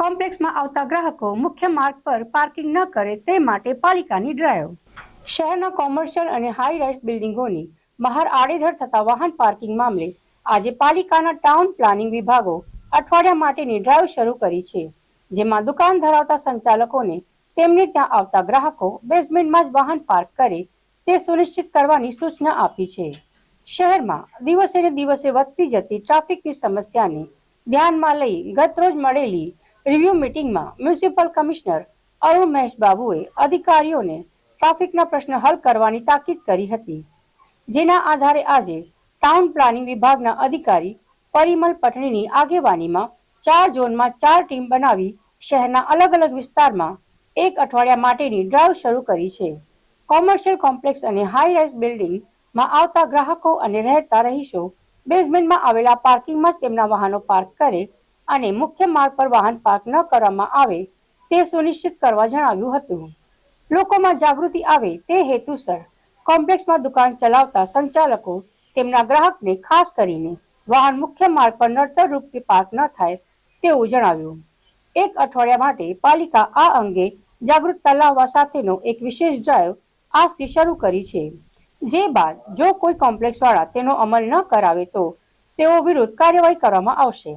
કોમ્પ્લેક્સમાં આવતા ગ્રાહકો મુખ્ય માર્ગ પર પાર્કિંગ ન કરે તે માટે પાલિકાની ડ્રાઈવ. શહેરના કોમર્શિયલ અને હાઈ રાઇઝ બિલ્ડિંગોની બહાર આડેધડ થતા વાહન પાર્કિંગ મામલે આજે પાલિકાના ટાઉન પ્લાનિંગ વિભાગો અઠવાડિયા માટેની ડ્રાઈવ શરૂ કરી છે, જેમાં દુકાન ધરાવતા સંચાલકોને તેમને ત્યાં આવતા ગ્રાહકો બેઝમેન્ટમાં જ વાહન પાર્ક કરે તે સુનિશ્ચિત કરવાની સૂચના આપી છે. શહેરમાં દિવસે ને દિવસે વધતી જતી ટ્રાફિકની સમસ્યાને ધ્યાનમાં લઈ ગતરોજ મળેલી રિવ્યુ મિટિંગમાં મ્યુનિસિપલ કમિશનર અરુણ મહેશ બાબુએ અધિકારીઓને ટ્રાફિકના પ્રશ્ન હલ કરવાની તાકીદ કરી હતી. જેના આધારે આજે ટાઉન પ્લાનિંગ વિભાગના અધિકારી પરિમલ પટણીની આગેવાનીમાં ચાર ઝોનમાં ચાર ટીમ બનાવી શહેરના અલગ અલગ વિસ્તારમાં એક અઠવાડિયા માટેની ડ્રાઈવ શરૂ કરી છે. કોમર્શિયલ કોમ્પ્લેક્સ અને હાઈ રાઇઝ બિલ્ડિંગમાં આવતા ગ્રાહકો અને રહેતા રહીશો બેઝમેન્ટમાં આવેલા પાર્કિંગમાં તેમના વાહનો પાર્ક કરે અને મુખ્ય માર્ગ પર વાહન પાર્ક ન કરવામાં આવે તે સુનિશ્ચિત કરવા જણાવ્યું હતું. લોકોમાં જાગૃતિ આવે તે હેતુસર કોમ્પ્લેક્સમાં દુકાન ચલાવતા સંચાલકો તેમના ગ્રાહકને ખાસ કરીને વાહન મુખ્ય માર્ગ પર નડતર રૂપે પાર્ક ન થાય તેવું જણાવ્યું. એક અઠવાડિયા માટે પાલિકા આ અંગે જાગૃતતા લાવવા સાથેનો એક વિશેષ ડ્રાઈવ આજથી શરૂ કરી છે. જે બાદ જો કોઈ કોમ્પ્લેક્સ વાળા તેનો અમલ ન કરાવે તો તેઓ વિરુદ્ધ કાર્યવાહી કરવામાં આવશે.